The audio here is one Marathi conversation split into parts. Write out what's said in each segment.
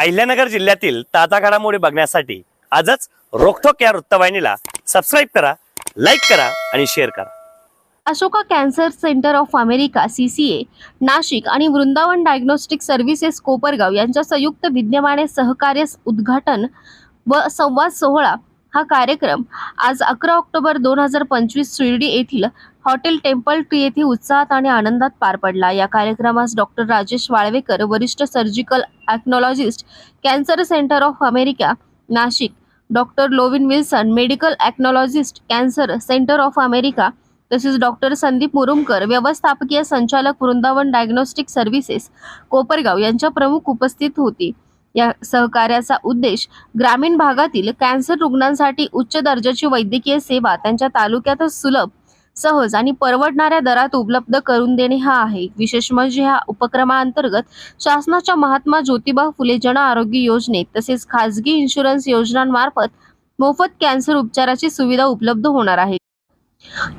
अहिल्यानगर जिल्ह्यातील ताजा घडामोडी बघण्यासाठी आजच रोखोक या वृत्तवाहिनीला सबस्क्राईब करा लाईक करा आणि शेअर करा. Ashoka cancer centre of America C C A Nashik आणि वृंदावन डायग्नोस्टिक सर्व्हिसेस कोपरगाव यांच्या संयुक्त विद्यमाने सहकार्य उद्घाटन व संवाद सोहळा हा कार्यक्रम आज अकरा ऑक्टोबर दोन हजार पंचवीस शिर्डी येथील हॉटेल टेम्पल ट्री येथे उत्साहात आणि आनंदात पार पडला. या कार्यक्रमास डॉक्टर राजेश वाळवेकर वरिष्ठ surgical oncologist cancer centre of America Nashik doctor Lovin Wilson medical oncologist cancer centre of America तसेच डॉक्टर संदीप मुरुमकर व्यवस्थापकीय संचालक वृंदावन डायग्नोस्टिक सर्व्हिसेस कोपरगाव यांच्या प्रमुख उपस्थित होती. या सहकार्याचा उद्देश ग्रामीण भागातील कॅन्सर रुग्णांसाठी उच्च दर्जाची वैद्यकीय सेवा त्यांच्या तालुक्यातच सुलभ सहज आणि परवडणाऱ्या दरात उपलब्ध करून देणे हा आहे. विशेष म्हणजे ह्या उपक्रमाअंतर्गत शासनाच्या महात्मा ज्योतिबा फुले जन आरोग्य योजनेत तसेच खासगी इन्शुरन्स योजनांमार्फत मोफत कॅन्सर उपचाराची सुविधा उपलब्ध होणार आहे.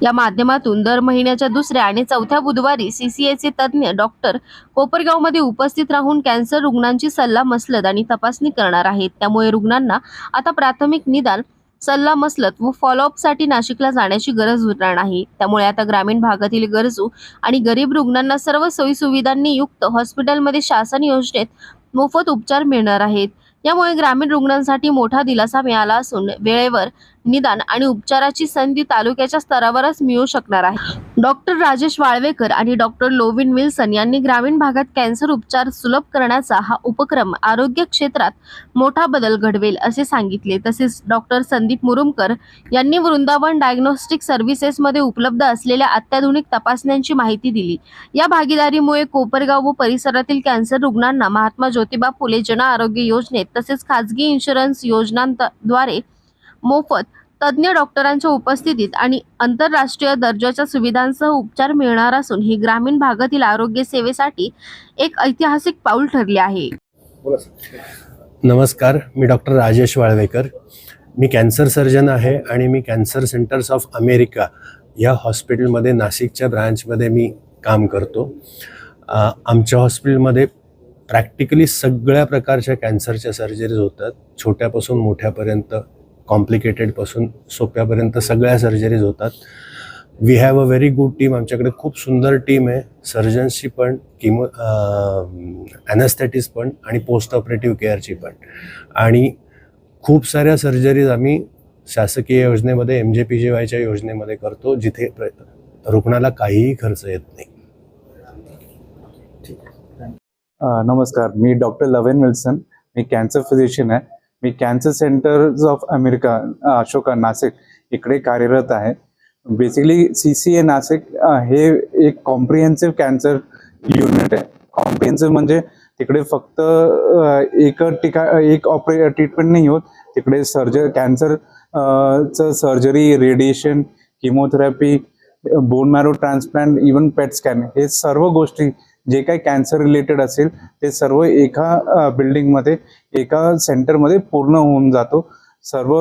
या माध्यमातून दर महिन्याच्या दुसऱ्या आणि चौथ्या बुधवारी सीसीएचे तज्ज्ञ डॉक्टर कोपरगावमध्ये उपस्थित राहून कॅन्सर रुग्णांची सल्ला मसलत आणि तपासणी करणार आहेत. त्यामुळे रुग्णांना आता प्राथमिक निदान सल्ला मसलत व फॉलोअपसाठी नाशिकला जाण्याची गरज उरणार नाही. त्यामुळे आता ग्रामीण भागातील गरजू आणि गरीब रुग्णांना सर्व सोयीसुविधांनी युक्त हॉस्पिटलमध्ये शासन योजनेत मोफत उपचार मिळणार आहेत. यामुळे ग्रामीण रुग्णांसाठी मोठा दिलासा मिळाला असून वेळेवर निदान आणि उपचाराची संधी तालुक्याच्या स्तरावरच मिळू शकणार आहे. डॉक्टर राजेश वाळवेकर आणि डॉक्टर लोविन विल्सन यांनी ग्रामीण भागात कॅन्सर उपचार सुलभ करण्याचा हा उपक्रम आरोग्य क्षेत्रात मोठा बदल घडवेल असे सांगितले. तसेच डॉक्टर संदीप मुरुमकर यांनी वृंदावन डायग्नोस्टिक सर्व्हिसेसमध्ये उपलब्ध असलेल्या अत्याधुनिक तपासण्यांची माहिती दिली. या भागीदारीमुळे कोपरगाव व परिसरातील कॅन्सर रुग्णांना महात्मा ज्योतिबा फुले जन आरोग्य योजनेत तसेच खाजगी इन्शुरन्स योजनांद्वारे मोफत तज्ज्ञ डॉक्टरांच्या उपस्थितीत आणि आंतरराष्ट्रीय दर्जाच्या सुविधांसह उपचार मिळणार असून ही ग्रामीण भागातील आरोग्य सेवेसाठी एक ऐतिहासिक पाऊल ठरले आहे. नमस्कार मी डॉक्टर राजेश वाळवेकर. मी कॅन्सर सर्जन आहे आणि मी कॅन्सर सेंटर्स ऑफ अमेरिका या हॉस्पिटलमध्ये नाशिकच्या ब्रांचमध्ये मी काम करतो. आमच्या हॉस्पिटलमध्ये प्रॅक्टिकली सगळ्या प्रकारच्या कॅन्सरच्या सर्जरीज होतात. छोट्यापासून मोठ्यापर्यंत कॉम्प्लिकेटेडपासून सोप्यापर्यंत सगळ्या सर्जरीज होतात. We have a very good team आमच्याकडे खूप सुंदर टीम आहे. सर्जन्सची पण किमो ॲनॅस्थेटिस पण आणि पोस्ट ऑपरेटिव्ह केअरची पण. आणि खूप साऱ्या सर्जरीज आम्ही शासकीय योजनेमध्ये एम जे पी जे वायच्या योजनेमध्ये करतो जिथे रुग्णाला काहीही खर्च येत नाही. नमस्कार. मी डॉक्टर लवेन विल्सन. मी कॅन्सर फिजिशियन आहे. मी cancer centers of America Ashoka Nashik इकडे कार्यरत आहे. Basically C C A Nashik हे एक कॉम्प्रिहेन्सिव्ह कॅन्सर युनिट आहे. कॉम्प्रिहेन्सिव्ह म्हणजे तिकडे फक्त एक टिका एक ऑपरे ट्रीटमेंट नाही होत. तिकडे सर्जर कॅन्सर चं surgery radiation chemotherapy bone marrow transplant even PET scan हे सर्व गोष्टी जे काही कॅन्सर रिलेटेड असेल ते सर्व एका बिल्डिंगमध्ये एका सेंटरमध्ये पूर्ण होऊन जातो. सर्व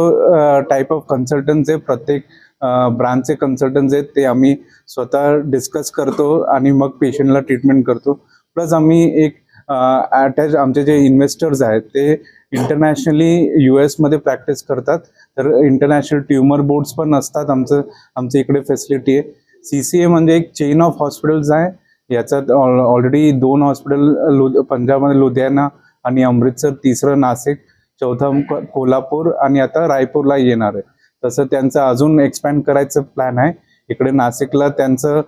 टाईप ऑफ कन्सल्टन्स आहे प्रत्येक ब्रांचचे कन्सल्टन्स आहेत ते आम्ही स्वतः डिस्कस करतो आणि मग पेशंटला ट्रीटमेंट करतो. प्लस आम्ही एक अटॅच आमचे जे इन्व्हेस्टर्स आहेत ते इंटरनॅशनली यू एसमध्ये प्रॅक्टिस करतात. तर इंटरनॅशनल ट्युमर बोर्ड्स पण असतात आमचं आमच्या इकडे फॅसिलिटी आहे. सी सी ए म्हणजे एक चेन ऑफ हॉस्पिटल्स आहे. याच्यात ऑलरेडी दोन हॉस्पिटल पंजाबमध्ये लुधियाना आणि अमृतसर तिसरं नाशिक चौथं कोल्हापूर आणि आता रायपूरला येणार आहे. तसं त्यांचं अजून एक्सपॅन्ड करायचं प्लॅन आहे. इकडे नाशिकला त्यांचं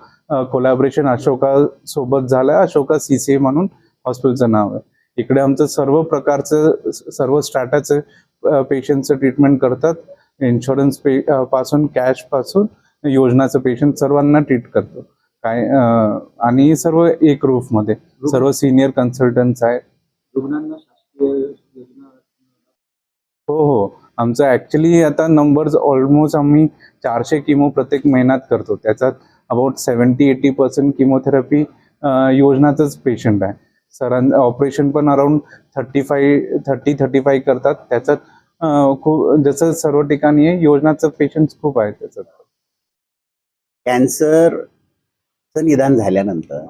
कोलॅबरेशन अशोका सोबत झालं अशोका सी सी म्हणून हॉस्पिटलचं नाव आहे. इकडे आमचं सर्व प्रकारचं सर्व स्टाटाचं पेशंटचं ट्रीटमेंट करतात. इन्शुरन्स पे पासून कॅशपासून योजनाचं पेशंट सर्वांना ट्रीट करतो. काय आणि सर्व एक रूफमध्ये सर्व सिनियर कन्सल्टन्स आहे रुग्णांना शासकीय योजना हो हो. आमचं ॲक्च्युली आता नंबर्स ऑलमोस्ट आम्ही चारशे किमो प्रत्येक महिन्यात करतो. त्याच्यात about seventy eighty percent chemotherapy योजनाचंच patient आहे. सरां ऑपरेशन पण around thirty five thirty thirty five करतात. त्याच्यात खूप जसं सर्व ठिकाणी आहे योजनाचं पेशंट खूप आहे त्याच्यात. कॅन्सरचं निदान झाल्यानंतर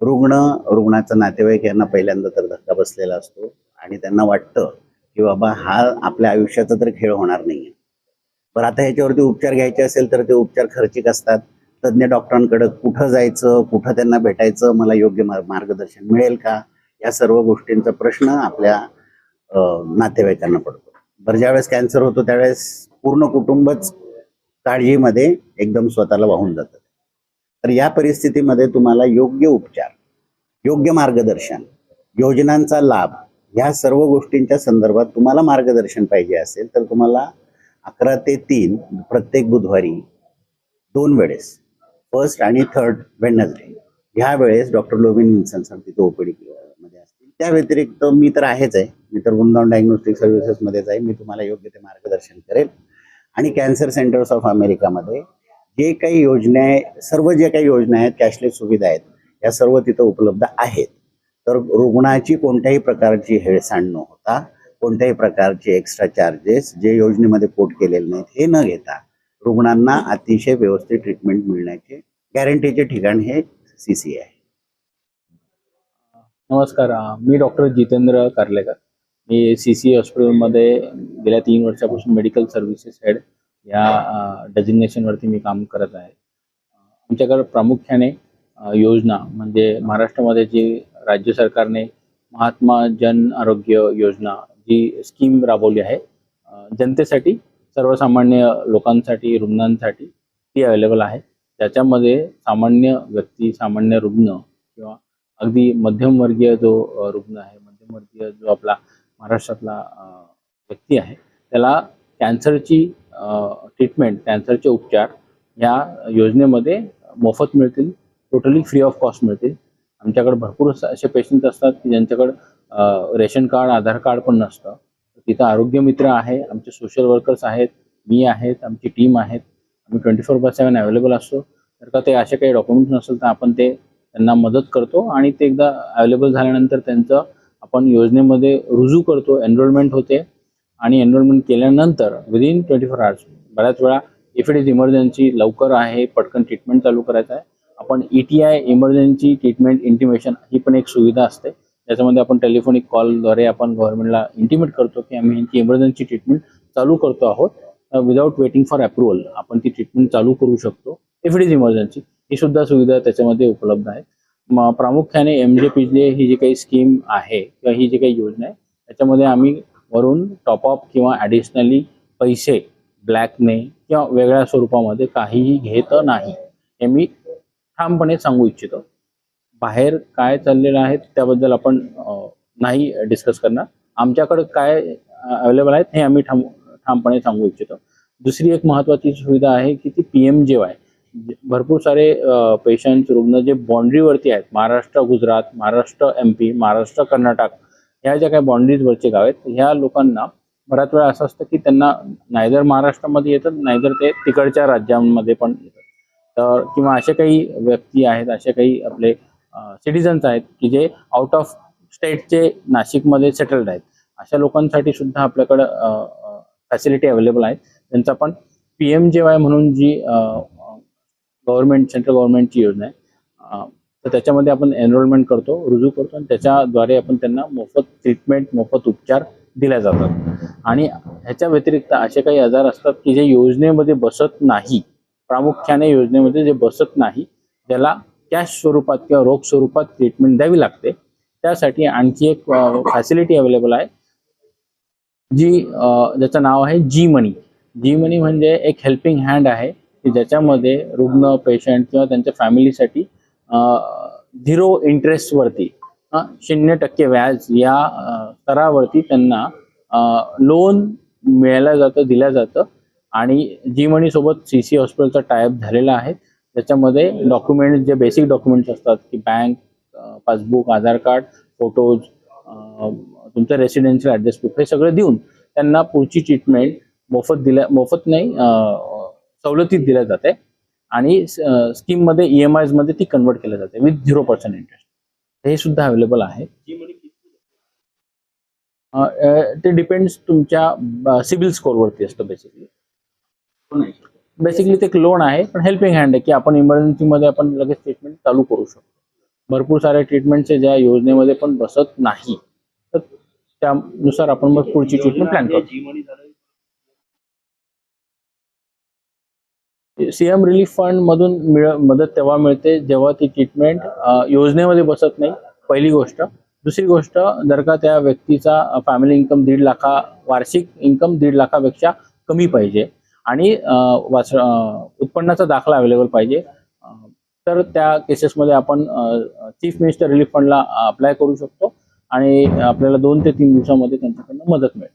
रुग्ण रुग्णाचा नातेवाईक यांना पहिल्यांदा तर धक्का बसलेला असतो आणि त्यांना वाटतं की बाबा हा आपल्या आयुष्याचा तर खेळ होणार नाहीये. पर आता ह्याच्यावरती उपचार घ्यायचे असेल तर ते उपचार खर्चिक असतात. तज्ज्ञ डॉक्टरांकडे कुठं जायचं कुठं त्यांना भेटायचं मला योग्य मार्गदर्शन मिळेल का? या सर्व गोष्टींचा प्रश्न आपल्या नातेवाईकांना पडतो. बरं ज्यावेळेस कॅन्सर होतो त्यावेळेस पूर्ण कुटुंबच काळजीमध्ये एकदम स्वतःला वाहून जातं. तर या परिस्थितीमध्ये तुम्हाला योग्य उपचार योग्य मार्गदर्शन योजनांचा लाभ ह्या सर्व गोष्टींच्या संदर्भात तुम्हाला मार्गदर्शन पाहिजे असेल तर तुम्हाला अकरा ते तीन प्रत्येक बुधवारी दोन वेळेस फर्स्ट आणि थर्ड वेडनसडे ह्या वेळेस डॉक्टर लोबिन विल्सन सर तिथे ओपीडी मध्ये असतील. त्या व्यतिरिक्त मी तर आहेच आहे मी तर वृंदावन डायग्नोस्टिक सर्व्हिसेसमध्येच आहे मी तुम्हाला योग्य ते मार्गदर्शन करेल. आणि कॅन्सर सेंटर्स ऑफ अमेरिकामध्ये जे काही योजना आहे सर्व जे काही योजना आहेत कॅशलेस सुविधा आहेत या सर्व तिथं उपलब्ध आहेत. तर रुग्णाची कोणत्याही प्रकारची हेळसांड न होता कोणत्याही प्रकारचे एक्स्ट्रा चार्जेस जे योजनेमध्ये कोट केलेले नाहीत हे न घेता रुग्णांना अतिशय व्यवस्थित ट्रीटमेंट मिळण्याचे गॅरंटीचे ठिकाण हे सी सी आहे. नमस्कार मी डॉक्टर जितेंद्र कार्लेकर. मी सी सी हॉस्पिटलमध्ये गेल्या तीन वर्षापासून मेडिकल सर्व्हिसेस हेड या डेजिग्नेशनवरती मी काम करत आहे. आमच्याकडे प्रामुख्याने योजना म्हणजे महाराष्ट्रामध्ये जी राज्य सरकारने महात्मा जन आरोग्य योजना जी स्कीम राबवली आहे जनतेसाठी सर्वसामान्य लोकांसाठी रुग्णांसाठी ती अवेलेबल आहे. त्याच्यामध्ये सामान्य व्यक्ती सामान्य रुग्ण किंवा अगदी मध्यमवर्गीय जो रुग्ण आहे मध्यमवर्गीय जो आपला महाराष्ट्रातला व्यक्ती आहे त्याला कॅन्सरची ट्रीटमेंट कॅन्सरचे उपचार ह्या योजनेमध्ये मोफत मिळतील टोटली फ्री ऑफ कॉस्ट मिळतील. आमच्याकडे भरपूर असे- पेशंट असतात की ज्यांच्याकडं रेशन कार्ड आधार कार्ड पण नसतं. तिथं आरोग्य मित्र आहे आमचे सोशल वर्कर्स आहेत मी आहेत आमची टीम आहेत. आम्ही twenty four by seven available असतो. तर का ते असे काही डॉक्युमेंट्स नसेल तर आपण ते त्यांना मदत करतो आणि ते एकदा अवेलेबल झाल्यानंतर त्यांचं आपण योजनेमध्ये रुजू करतो एनरोलमेंट होते. आणि एनरोलमेंट केल्यानंतर विदिन ट्वेंटी फोर आवर्स बऱ्याच वेळा इफ इट इज इमर्जन्सी लवकर आहे पटकन ट्रीटमेंट चालू करायचं आहे. आपण E T I emergency treatment intimation ही पण एक सुविधा असते. त्याच्यामध्ये आपण टेलिफोनिक कॉलद्वारे आपण गव्हर्नमेंटला इंटिमेट करतो की आम्ही यांची इमर्जन्सी ट्रीटमेंट चालू करतो आहोत. विदाऊट वेटिंग फॉर अप्रुव्हल आपण ती ट्रीटमेंट चालू करू शकतो. इफ इट इज इमर्जन्सी ही सुद्धा सुविधा त्याच्यामध्ये उपलब्ध आहे. प्रामुख्याने एम जे पी जे ही जी काही स्कीम आहे किंवा ही जी काही योजना आहे त्याच्यामध्ये आम्ही वरून टॉपअप किंवा ॲडिशनली पैसे ब्लॅकने किंवा वेगळ्या स्वरूपामध्ये काहीही घेत नाही हे मी ठामपणे सांगू इच्छितो. बाहेर काय चाललेलं आहे त्याबद्दल आपण नाही डिस्कस करणार. आमच्याकडे काय अवेलेबल आहेत हे आम्ही ठाम ठामपणे सांगू इच्छितो. दुसरी एक महत्त्वाची सुविधा आहे की ती पी एम जे वाय भरपूर सारे पेशंट रुग्ण जे बाँड्रीवरती आहेत महाराष्ट्र गुजरात महाराष्ट्र एम पी महाराष्ट्र कर्नाटक ह्या ज्या काही बाँड्रीजवरचे गाव आहेत ह्या लोकांना बऱ्याच वेळा असं असतं की त्यांना नायदर महाराष्ट्रामध्ये येतात नाहीतर ते तिकडच्या राज्यांमध्ये पण येतात. तर किंवा असे काही व्यक्ती आहेत असे काही आपले सिटिझन्स आहेत की जे आउट ऑफ स्टेटचे नाशिकमध्ये सेटल्ड आहेत. अशा लोकांसाठी सुद्धा आपल्याकडं फॅसिलिटी अवेलेबल आहेत. त्यांचा पण पी एम जे वाय म्हणून जी गव्हर्नमेंट सेंट्रल गव्हर्नमेंटची योजना आहे तर त्याच्यामध्ये आपण एनरोलमेंट करतो रुजू करतो आणि त्याच्याद्वारे आपण त्यांना मोफत ट्रीटमेंट मोफत उपचार दिल्या जातात. आणि ह्याच्या व्यतिरिक्त असे काही आजार असतात की जे योजनेमध्ये बसत नाही प्रामुख्याने योजनेमध्ये जे बसत नाही ज्याला कॅश स्वरूपात किंवा रोख स्वरूपात ट्रीटमेंट द्यावी लागते. त्यासाठी आणखी एक फॅसिलिटी अवेलेबल आहे जी ज्याचं नाव आहे जी मनी जी मनी म्हणजे एक हेल्पिंग हँड आहे की ज्याच्यामध्ये रुग्ण पेशंट किंवा त्यांच्या फॅमिलीसाठी झिरो इंटरेस्टवरती शून्य टक्के व्याज या स्तरावरती त्यांना लोन मिळायला जातं दिलं जातं. आणि जी मनी सोबत सी सी हॉस्पिटलचा टायअप झालेला आहे. त्याच्यामध्ये डॉक्युमेंट जे बेसिक डॉक्युमेंट्स असतात की bank passbook Aadhaar card photos तुमचं रेसिडेन्शियल ॲड्रेस प्रूफ हे सगळं देऊन त्यांना पुढची ट्रीटमेंट मोफत दिल्या मोफत नाही सवलतीत दिल्या जाते. आणि स्कीममध्ये ई एम आयजमध्ये ती कन्वर्ट केल्या जाते विथ झिरो पर्सेंट इंटरेस्ट हे सुद्धा अवेलेबल आहे. ते डिपेंड्स तुमच्या सिबिल स्कोअरवरती असतं बेसिकली बेसिकली ते एक लोन आहे पण हेल्पिंग हँड आहे की आपण इमर्जन्सीमध्ये आपण लगेच ट्रीटमेंट चालू करू शकतो. भरपूर साऱ्या ट्रीटमेंटचे ज्या योजनेमध्ये पण बसत नाही. तर त्यानुसार आपण मग पुढची ट्रीटमेंट प्लॅन करतो सीएम रिलीफ फंड मधून मदत तेव्हा मिळते जेव्हा ती ट्रीटमेंट योजनेमध्ये बसत नाही पहिली गोष्ट. दुसरी गोष्ट जर का त्या व्यक्तीचा फॅमिली इन्कम दीड लाखा वार्षिक इन्कम दीड लाखापेक्षा कमी पाहिजे आणि वाच उत्पन्नाचा दाखला अवेलेबल पाहिजे तर त्या केसेसमध्ये आपण चीफ मिनिस्टर रिलीफ फंडला अप्लाय करू शकतो आणि आपल्याला दोन ते तीन दिवसामध्ये त्यांच्याकडनं मदत मिळेल.